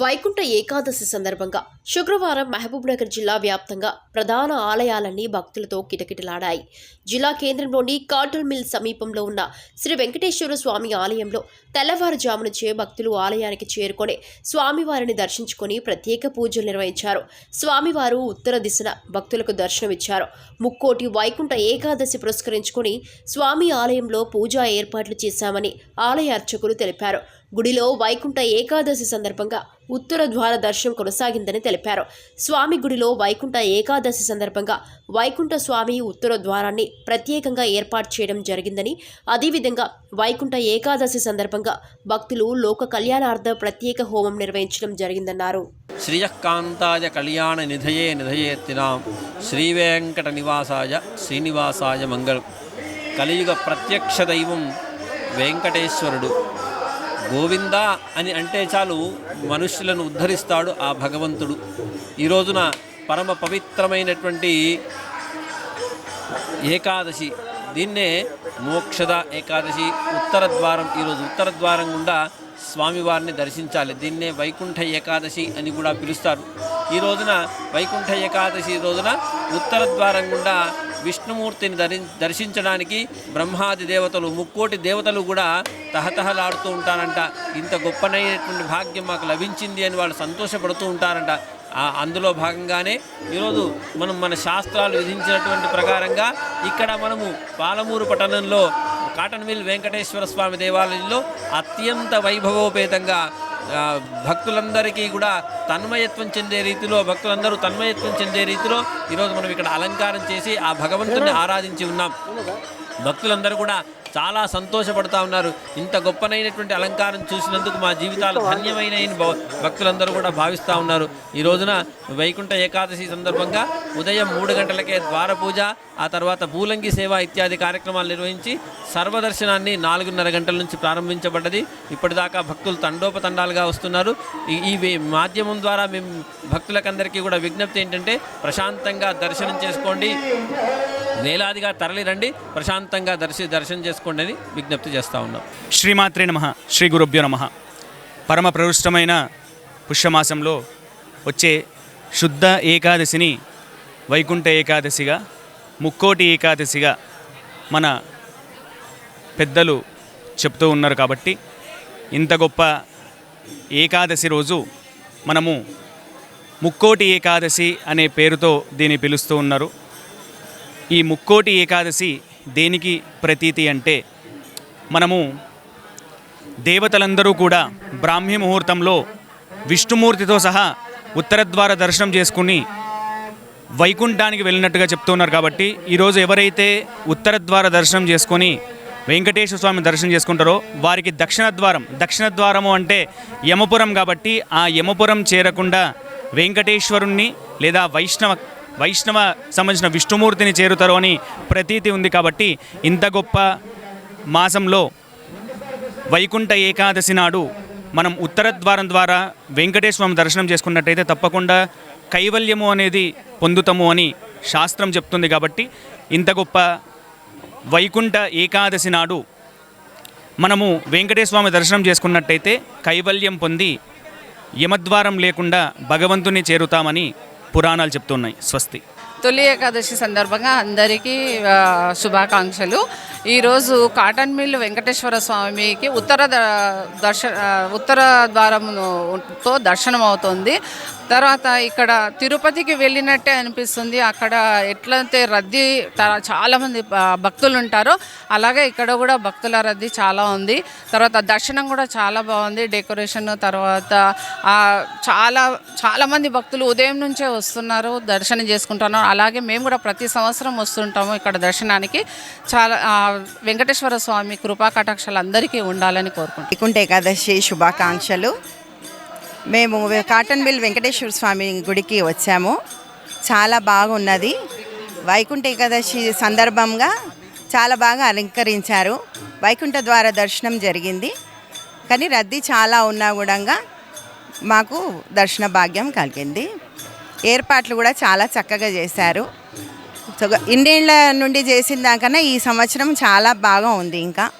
వైకుంఠ ఏకాదశి సందర్భంగా శుక్రవారం మహబూబ్నగర్ జిల్లా వ్యాప్తంగా ప్రధాన ఆలయాలన్నీ భక్తులతో కిటకిటలాడాయి. జిల్లా కేంద్రంలోని కాటల్ మిల్ సమీపంలో ఉన్న శ్రీ వెంకటేశ్వర స్వామి ఆలయంలో తెల్లవారుజామునుచే భక్తులు ఆలయానికి చేరుకొని స్వామివారిని దర్శించుకొని ప్రత్యేక పూజలు నిర్వహించారు. స్వామివారు ఉత్తర దిశన భక్తులకు దర్శనమిచ్చారు. ముక్కోటి వైకుంఠ ఏకాదశి పురస్కరించుకొని స్వామి ఆలయంలో పూజా ఏర్పాట్లు చేశామని ఆలయ అర్చకులు తెలిపారు. గుడిలో వైకుంఠ ఏకాదశి సందర్భంగా ఉత్తర ద్వార దర్శనం కొనసాగిందని తెలిపారు. స్వామి గుడిలో వైకుంఠ ఏకాదశి సందర్భంగా వైకుంఠ స్వామి ఉత్తర ద్వారాన్ని ప్రత్యేకంగా ఏర్పాటు చేయడం జరిగిందని అదేవిధంగా వైకుంఠ ఏకాదశి సందర్భంగా భక్తులు లోక కళ్యాణార్థ ప్రత్యేక హోమం నిర్వహించడం జరిగిందన్నారు. శ్రీయకాంతాయ కళ్యాణ నిధయే నిధయేత్తినాం శ్రీవేంకట నివాసాయ శ్రీనివాసాయ మంగళం. కలియుగ ప్రత్యక్ష దైవం వెంకటేశ్వరుడు. గోవింద అని అంటే చాలు మనుష్యులను ఉద్ధరిస్తాడు ఆ భగవంతుడు. ఈ రోజున పరమ పవిత్రమైనటువంటి ఏకాదశి దీన్నే మోక్షద ఏకాదశి ఉత్తర ద్వారం ఈరోజు ఉత్తర ద్వారం గుండా స్వామివారిని దర్శించాలి. దీన్నే వైకుంఠ ఏకాదశి అని కూడా పిలుస్తారు. ఈ రోజున వైకుంఠ ఏకాదశి రోజున ఉత్తర ద్వారం గుండా విష్ణుమూర్తిని దరి దర్శించడానికి బ్రహ్మాది దేవతలు ముక్కోటి దేవతలు కూడా తహతహలాడుతూ ఉంటారంట. ఇంత గొప్పనైనటువంటి భాగ్యం మాకు లభించింది అని వాళ్ళు సంతోషపడుతూ ఉంటారంట. అందులో భాగంగానే ఈరోజు మనం మన శాస్త్రాలు విధించినటువంటి ప్రకారంగా ఇక్కడ మనము పాలమూరు పట్టణంలో కాటన్ మిల్ వెంకటేశ్వర స్వామి దేవాలయంలో అత్యంత వైభవోపేతంగా భక్తులందరికీ కూడా తన్మయత్వం చెందే రీతిలో భక్తులందరూ తన్మయత్వం చెందే రీతిలో ఈరోజు మనం ఇక్కడ అలంకారం చేసి ఆ భగవంతుని ఆరాధించి ఉన్నాం. భక్తులందరూ కూడా చాలా సంతోషపడుతూ ఉన్నారు. ఇంత గొప్పనైనటువంటి అలంకారం చూసినందుకు మా జీవితాలు ధన్యమైన భక్తులందరూ కూడా భావిస్తూ ఉన్నారు. ఈ రోజున వైకుంఠ ఏకాదశి సందర్భంగా ఉదయం మూడు గంటలకే ద్వార పూజ ఆ తర్వాత పూలంగి సేవ ఇత్యాది కార్యక్రమాలు నిర్వహించి సర్వదర్శనాన్ని నాలుగున్నర గంటల నుంచి ప్రారంభించబడ్డది. ఇప్పటిదాకా భక్తులు తండోపతండాలుగా వస్తున్నారు. ఈ- మాధ్యమం ద్వారా మేము భక్తులకందరికీ కూడా విజ్ఞప్తి ఏంటంటే ప్రశాంతంగా దర్శనం చేసుకోండి. వేలాదిగా తరలిరండి. ప్రశాంతంగా దర్శి దర్శనం చేసుకోండి. అని విజ్ఞప్తి చేస్తూ ఉన్నాం. శ్రీమాత్రే నమ. శ్రీ గురుభ్యో నమ. పరమ ప్రవిష్టమైన పుష్యమాసంలో వచ్చే శుద్ధ ఏకాదశిని వైకుంఠ ఏకాదశిగా ముక్కోటి ఏకాదశిగా మన పెద్దలు చెప్తూ ఉన్నారు కాబట్టి ఇంత గొప్ప ఏకాదశి రోజు మనము ముక్కోటి ఏకాదశి అనే పేరుతో దీన్ని పిలుస్తూ ఉన్నారు. ఈ ముక్కోటి ఏకాదశి దేనికి ప్రతీతి అంటే మనము దేవతలందరూ కూడా బ్రాహ్మీ ముహూర్తంలో విష్ణుమూర్తితో సహా ఉత్తరద్వార దర్శనం చేసుకుని వైకుంఠానికి వెళ్ళినట్టుగా చెప్తున్నారు కాబట్టి ఈరోజు ఎవరైతే ఉత్తరద్వార దర్శనం చేసుకొని వెంకటేశ్వర స్వామి దర్శనం చేసుకుంటారో వారికి దక్షిణ ద్వారం దక్షిణ ద్వారము అంటే యమపురం కాబట్టి ఆ యమపురం చేరకుండా వెంకటేశ్వరుణ్ణి లేదా వైష్ణవ వైష్ణవ సంబంధించిన విష్ణుమూర్తిని చేరుతారు అని ప్రతీతి ఉంది కాబట్టి ఇంత గొప్ప మాసంలో వైకుంఠ ఏకాదశి నాడు మనం ఉత్తర ద్వారం ద్వారా వెంకటేశ్వరం దర్శనం చేసుకున్నట్టయితే తప్పకుండా కైవల్యము అనేది పొందుతాము అని శాస్త్రం చెప్తుంది కాబట్టి ఇంత గొప్ప వైకుంఠ ఏకాదశి నాడు మనము వెంకటేశ్వర దర్శనం చేసుకున్నట్టయితే కైవల్యం పొంది యమద్వారం లేకుండా భగవంతుని చేరుతామని పురాణాలు చెప్తున్నాయి స్వస్తి. తొలి ఏకాదశి సందర్భంగా అందరికీ శుభాకాంక్షలు. ఈరోజు కాటన్ మిల్ వెంకటేశ్వర స్వామికి ఉత్తర దర్శ ఉత్తర ద్వారముతో దర్శనం అవుతుంది. తర్వాత ఇక్కడ తిరుపతికి వెళ్ళినట్టే అనిపిస్తుంది. అక్కడ ఎట్లయితే రద్దీ త- చాలామంది భక్తులు ఉంటారో అలాగే ఇక్కడ కూడా భక్తుల రద్దీ చాలా ఉంది. తర్వాత దర్శనం కూడా చాలా బాగుంది. డెకరేషన్ తర్వాత చాలా చాలామంది భక్తులు ఉదయం నుంచే వస్తున్నారు. దర్శనం చేసుకుంటున్నారు. అలాగే మేము కూడా ప్రతి సంవత్సరం వస్తుంటాము ఇక్కడ దర్శనానికి. చాలా వెంకటేశ్వర స్వామి కృపా కటాక్షాలు అందరికీ ఉండాలని కోరుకుంటాం వైకుంఠ ఏకాదశి శుభాకాంక్షలు. మేము కాటన్ బిల్ వెంకటేశ్వర స్వామి గుడికి వచ్చాము. చాలా బాగున్నది. వైకుంఠ ఏకాదశి సందర్భంగా చాలా బాగా అలంకరించారు. వైకుంఠ ద్వార దర్శనం జరిగింది. కానీ రద్దీ చాలా ఉన్నా కూడా మాకు దర్శన భాగ్యం కలిగింది. ఏర్పాట్లు కూడా చాలా చక్కగా చేశారు. సో ఇన్నేళ్ళ నుండి చేసిన దాకన్నా ఈ సంవత్సరం చాలా బాగా ఉంది ఇంకా.